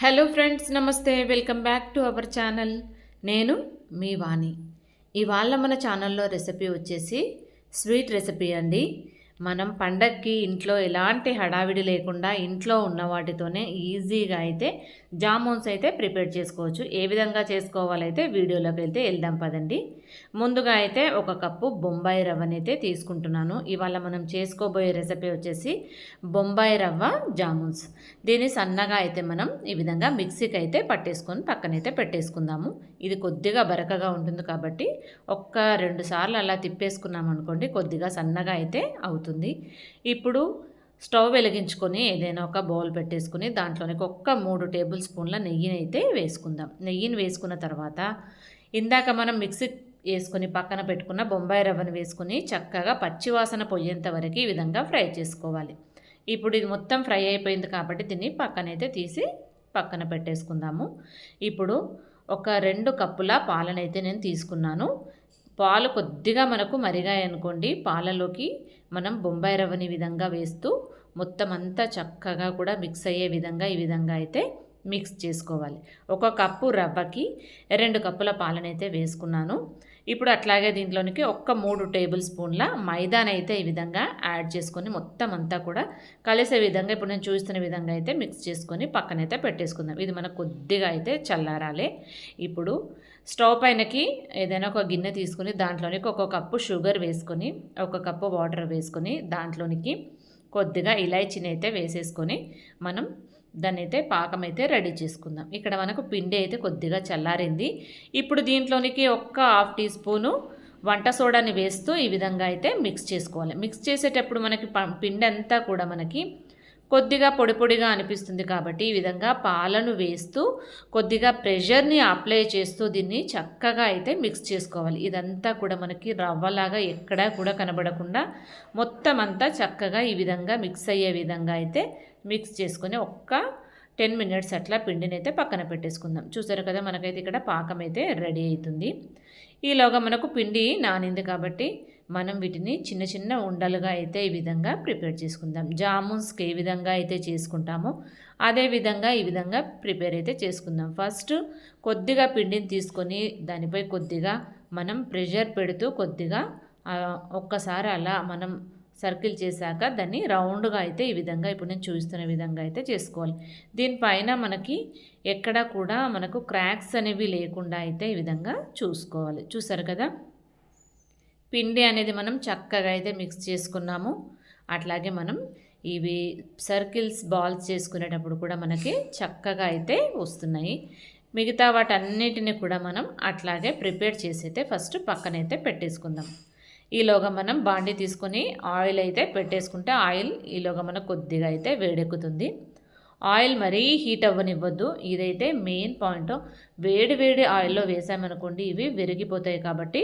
Hello friends namaste welcome back to our channel నేను మీ వాణి. ఇవాళ మన ఛానల్లో రెసిపీ వచ్చేసి స్వీట్ రెసిపీ అండి. మనం పండక్కి ఇంట్లో ఎలాంటి హడావిడి లేకుండా ఇంట్లో ఉన్న వాటితోనే ఈజీగా అయితే జామూన్స్ అయితే ప్రిపేర్ చేసుకోవచ్చు. ఏ విధంగా చేసుకోవాలైతే వీడియోలోకి వెళ్తే వెళ్దాం పదండి. ముందుగా అయితే ఒక కప్పు బొంబాయి రవ్వని అయితే తీసుకుంటున్నాను. ఇవాళ మనం చేసుకోబోయే రెసిపీ వచ్చేసి బొంబాయి రవ్వ జామున్స్. దీన్ని సన్నగా అయితే మనం ఈ విధంగా మిక్సీకి అయితే పట్టేసుకొని పక్కనైతే పెట్టేసుకుందాము. ఇది కొద్దిగా బరకగా ఉంటుంది కాబట్టి ఒక్క రెండు సార్లు అలా తిప్పేసుకున్నాం అనుకోండి కొద్దిగా సన్నగా అయితే అవుతుంది. ఇప్పుడు స్టవ్ వెలిగించుకొని ఏదైనా ఒక బౌల్ పెట్టేసుకుని దాంట్లోనికి ఒక్క మూడు టేబుల్ స్పూన్ల నెయ్యిని అయితే వేసుకుందాం. నెయ్యిని వేసుకున్న తర్వాత ఇందాక మనం మిక్సీ వేసుకుని పక్కన పెట్టుకున్న బొంబాయి రవ్వను వేసుకుని చక్కగా పచ్చివాసన పొయ్యేంత వరకు ఈ విధంగా ఫ్రై చేసుకోవాలి. ఇప్పుడు ఇది మొత్తం ఫ్రై అయిపోయింది కాబట్టి దీన్ని పక్కనైతే తీసి పక్కన పెట్టేసుకుందాము. ఇప్పుడు ఒక రెండు కప్పుల పాలనైతే నేను తీసుకున్నాను. పాలు కొద్దిగా మనకు మరిగాయి అనుకోండి. పాలలోకి మనం బొంబాయి రవ్వని విధంగా వేస్తూ మొత్తం అంతా చక్కగా కూడా మిక్స్ అయ్యే విధంగా ఈ విధంగా అయితే మిక్స్ చేసుకోవాలి. ఒక కప్పు రవ్వకి రెండు కప్పుల పాలనైతే వేసుకున్నాను. ఇప్పుడు అట్లాగే దీంట్లోనికి ఒక్క మూడు టేబుల్ స్పూన్ల మైదానైతే ఈ విధంగా యాడ్ చేసుకొని మొత్తం అంతా కూడా కలిసే విధంగా ఇప్పుడు నేను చూస్తున్న విధంగా అయితే మిక్స్ చేసుకొని పక్కనైతే పెట్టేసుకుందాం. ఇది మనకు కొద్దిగా అయితే చల్లారాలి. ఇప్పుడు స్టవ్ పైనకి ఏదైనా ఒక గిన్నె తీసుకుని దాంట్లోనికి ఒక కప్పు షుగర్ వేసుకొని ఒక కప్పు వాటర్ వేసుకొని దాంట్లోనికి కొద్దిగా ఇలాచీని అయితే వేసేసుకొని మనం దాన్ని అయితే పాకం అయితే రెడీ చేసుకుందాం. ఇక్కడ మనకు పిండి అయితే కొద్దిగా చల్లారింది. ఇప్పుడు దీంట్లోనికి ఒక్క హాఫ్ టీ స్పూను వంట సోడాని వేస్తూ ఈ విధంగా అయితే మిక్స్ చేసుకోవాలి. మిక్స్ చేసేటప్పుడు మనకి పిండి అంతా కూడా మనకి కొద్దిగా పొడి పొడిగా అనిపిస్తుంది కాబట్టి ఈ విధంగా పాలను వేస్తూ కొద్దిగా ప్రెషర్ని అప్లై చేస్తూ దీన్ని చక్కగా అయితే మిక్స్ చేసుకోవాలి. ఇదంతా కూడా మనకి రవ్వలాగా ఎక్కడా కూడా కనబడకుండా మొత్తం అంతా చక్కగా ఈ విధంగా మిక్స్ అయ్యే విధంగా అయితే మిక్స్ చేసుకొని ఒక్క టెన్ మినిట్స్ అట్లా పిండిని అయితే పక్కన పెట్టేసుకుందాం. చూసారు కదా మనకైతే ఇక్కడ పాకం అయితే రెడీ అవుతుంది ఈలోగా మనకు పిండి నానింది కాబట్టి మనం వీటిని చిన్న చిన్న ఉండలుగా అయితే ఈ విధంగా ప్రిపేర్ చేసుకుందాం. జామున్స్కి ఏ విధంగా అయితే చేసుకుంటామో అదే విధంగా ఈ విధంగా ప్రిపేర్ అయితే చేసుకుందాం. ఫస్ట్ కొద్దిగా పిండిని తీసుకొని దానిపై కొద్దిగా మనం ప్రెషర్ పెడుతూ కొద్దిగా ఒక్కసారి అలా మనం సర్కిల్ చేశాక దాన్ని రౌండ్గా అయితే ఈ విధంగా ఇప్పుడు నేను చూస్తున్న విధంగా అయితే చేసుకోవాలి. దీనిపైన మనకి ఎక్కడ కూడా మనకు క్రాక్స్ అనేవి లేకుండా అయితే ఈ విధంగా చూసుకోవాలి. చూసారు కదా? పిండి అనేది మనం చక్కగా అయితే మిక్స్ చేసుకున్నాము. అట్లాగే మనం ఇవి సర్కిల్స్ బాల్స్ చేసుకునేటప్పుడు కూడా మనకి చక్కగా అయితే వస్తున్నాయి. మిగతా వాటన్నిటిని కూడా మనం అట్లాగే ప్రిపేర్ చేసి అయితే ఫస్ట్ పక్కనైతే పెట్టేసుకుందాం. ఈలోగా మనం బాండి తీసుకొని ఆయిల్ అయితే పెట్టేసుకుంటే ఆయిల్ ఈలోగా మనకు కొద్దిగా అయితే వేడెక్కుతుంది. ఆయిల్ మరీ హీట్ అవ్వనివ్వద్దు. ఇదైతే మెయిన్ పాయింట్. వేడి వేడి ఆయిల్లో వేసామనుకోండి ఇవి విరిగిపోతాయి కాబట్టి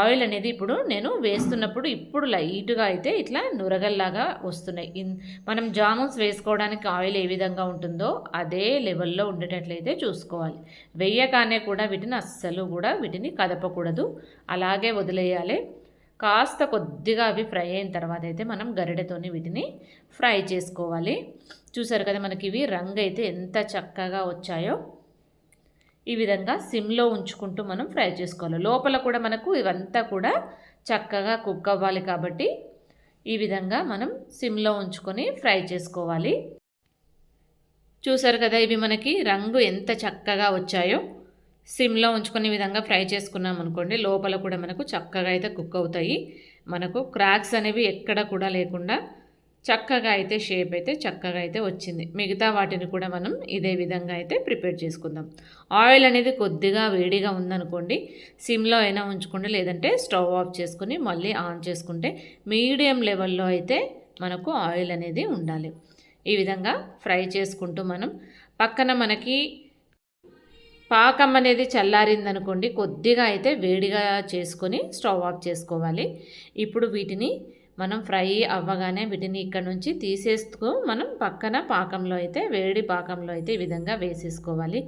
ఆయిల్ అనేది ఇప్పుడు నేను వేస్తున్నప్పుడు ఇప్పుడు లైట్గా అయితే ఇట్లా నురగల్లాగా వస్తున్నాయి. మనం జామున్స్ వేసుకోవడానికి ఆయిల్ ఏ విధంగా ఉంటుందో అదే లెవెల్లో ఉండేటట్లయితే చూసుకోవాలి. వేయగానే కూడా వీటిని అస్సలు కూడా వీటిని కదపకూడదు. అలాగే వదిలేయాలి. కాస్త కొద్దిగా అవి ఫ్రై అయిన తర్వాత అయితే మనం గరిడెతోని వీటిని ఫ్రై చేసుకోవాలి. చూసారు కదా మనకి ఇవి రంగు అయితే ఎంత చక్కగా వచ్చాయో. ఈ విధంగా సిమ్లో ఉంచుకుంటూ మనం ఫ్రై చేసుకోవాలి. లోపల కూడా మనకు ఇవంతా కూడా చక్కగా కుక్ అవ్వాలి కాబట్టి ఈ విధంగా మనం సిమ్లో ఉంచుకొని ఫ్రై చేసుకోవాలి. చూసారు కదా ఇవి మనకి రంగు ఎంత చక్కగా వచ్చాయో. సిమ్లో ఉంచుకునే విధంగా ఫ్రై చేసుకున్నాం అనుకోండి లోపల కూడా మనకు చక్కగా అయితే కుక్ అవుతాయి. మనకు క్రాక్స్ అనేవి ఎక్కడ కూడా లేకుండా చక్కగా అయితే షేప్ అయితే చక్కగా అయితే వచ్చింది. మిగతా వాటిని కూడా మనం ఇదే విధంగా అయితే ప్రిపేర్ చేసుకుందాం. ఆయిల్ అనేది కొద్దిగా వేడిగా ఉందనుకోండి సిమ్లో అయినా ఉంచుకోండి లేదంటే స్టవ్ ఆఫ్ చేసుకుని మళ్ళీ ఆన్ చేసుకుంటే మీడియం లెవెల్లో అయితే మనకు ఆయిల్ అనేది ఉండాలి. ఈ విధంగా ఫ్రై చేసుకుంటూ మనం పక్కన మనకి పాకం అనేది చల్లారిందనుకోండి కొద్దిగా అయితే వేడిగా చేసుకొని స్టవ్ ఆఫ్ చేసుకోవాలి. ఇప్పుడు వీటిని మనం ఫ్రై అవ్వగానే వీటిని ఇక్కడ నుంచి తీసేస్తూ మనం పక్కన పాకంలో అయితే వేడి పాకంలో అయితే ఈ విధంగా వేసేసుకోవాలి.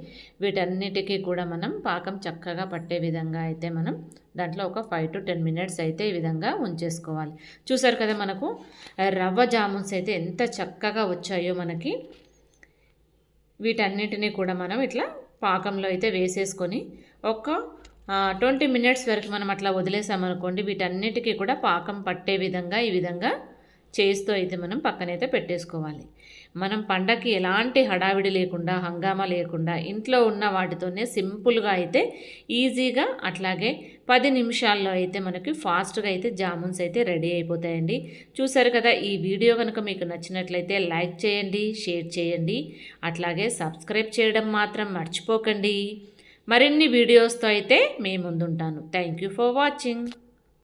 వీటన్నిటికీ కూడా మనం పాకం చక్కగా పట్టే విధంగా అయితే మనం దాంట్లో ఒక ఫైవ్ టు టెన్ మినిట్స్ అయితే ఈ విధంగా ఉంచేసుకోవాలి. చూసారు కదా మనకు రవ్వ జామున్స్ అయితే ఎంత చక్కగా వచ్చాయో మనకి. వీటన్నిటిని కూడా మనం ఇట్లా పాకంలో అయితే వేసేసుకొని ఒక ట్వంటీ మినిట్స్ వరకు మనం అట్లా వదిలేసామనుకోండి వీటన్నిటికీ కూడా పాకం పట్టే విధంగా ఈ విధంగా చేస్తూ అయితే మనం పక్కనైతే పెట్టేసుకోవాలి. మనం పండగకి ఎలాంటి హడావిడి లేకుండా హంగామా లేకుండా ఇంట్లో ఉన్న వాటితోనే సింపుల్గా అయితే ఈజీగా అట్లాగే పది నిమిషాల్లో అయితే మనకి ఫాస్ట్గా అయితే జామున్స్ అయితే రెడీ అయిపోతాయండి. చూసారు కదా ఈ వీడియో కనుక మీకు నచ్చినట్లయితే లైక్ చేయండి షేర్ చేయండి. అట్లాగే సబ్స్క్రైబ్ చేయడం మాత్రం మర్చిపోకండి. మరిన్ని వీడియోస్తో అయితే మీ ముందుంటాను. Thank you for watching.